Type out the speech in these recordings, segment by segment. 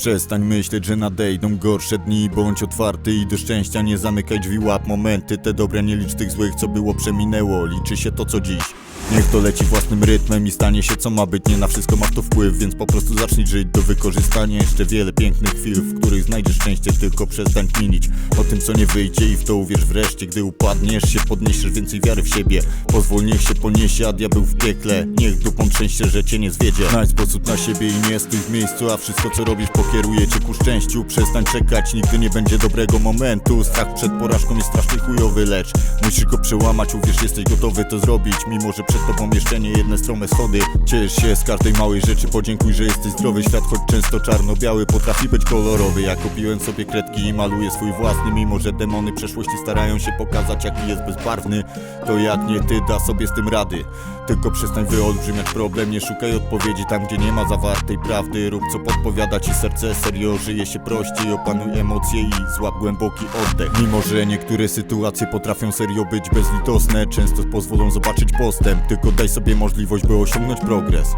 Przestań myśleć, że nadejdą gorsze dni. Bądź otwarty i do szczęścia nie zamykaj drzwi. Łap momenty, te dobre nie licz tych złych Co było przeminęło, liczy się to co dziś Niech to leci własnym rytmem i stanie się co ma być. Nie na wszystko masz to wpływ, więc po prostu zacznij żyć Do wykorzystania. Jeszcze wiele pięknych chwil W których znajdziesz szczęście, tylko przestań kminić O tym co nie wyjdzie i w to uwierz wreszcie. Gdy upadniesz się, podniesiesz więcej wiary w siebie. Pozwól niech się poniesie, a diabeł w piekle. Niech dupą trzęsie, że cię nie zwiedzie. Znajdź sposób na siebie i nie stój w miejscu A wszystko co robisz pokieruje cię ku szczęściu. Przestań czekać, nigdy nie będzie dobrego momentu. Strach przed porażką jest strasznie chujowy, lecz Musisz go przełamać, uwierz, jesteś gotowy to zrobić Mimo, że przed tobą jeszcze nie jedne strome schody. Ciesz się z każdej małej rzeczy, podziękuj, że jesteś zdrowy. Świat choć często czarno-biały potrafi być kolorowy. Ja kupiłem sobie kredki i maluję swój własny Mimo, że demony przeszłości starają się pokazać jaki jest bezbarwny. To jak nie ty da sobie z tym rady Tylko przestań wyolbrzymiać problem Nie szukaj odpowiedzi tam, gdzie nie ma zawartej prawdy. Rób co podpowiada ci serce, serio żyje się prościej Opanuj emocje i złap głęboki oddech. Mimo, że niektóre sytuacje potrafią serio być bezlitosne Często pozwolą zobaczyć postęp. Tylko daj sobie możliwość, by osiągnąć progres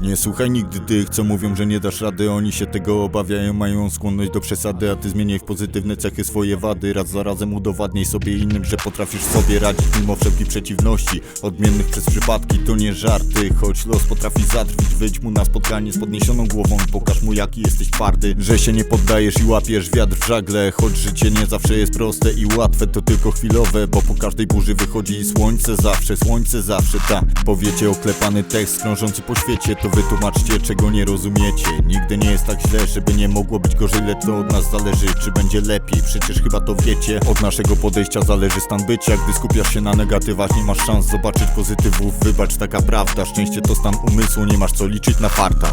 nie słuchaj nigdy tych, co mówią, że nie dasz rady. Oni się tego obawiają, mają skłonność do przesady A ty zmieniaj w pozytywne cechy swoje wady. Raz za razem udowadniaj sobie innym, że potrafisz sobie radzić Mimo wszelkich przeciwności Odmiennych przez przypadki, to nie żarty Choć los potrafi zadrwić, wyjdź mu na spotkanie z podniesioną głową pokaż mu jaki jesteś twardy. Że się nie poddajesz i łapiesz wiatr w żagle Choć życie nie zawsze jest proste i łatwe To tylko chwilowe, bo po każdej burzy wychodzi słońce Zawsze, słońce zawsze, tak Powiecie oklepany tekst krążący po świecie To wytłumaczcie czego nie rozumiecie. Nigdy nie jest tak źle, żeby nie mogło być gorzej Lecz to od nas zależy, czy będzie lepiej. Przecież chyba to wiecie Od naszego podejścia zależy stan bycia. Gdy skupiasz się na negatywach, nie masz szans zobaczyć pozytywów. Wybacz, taka prawda. Szczęście to stan umysłu, nie masz co liczyć na farta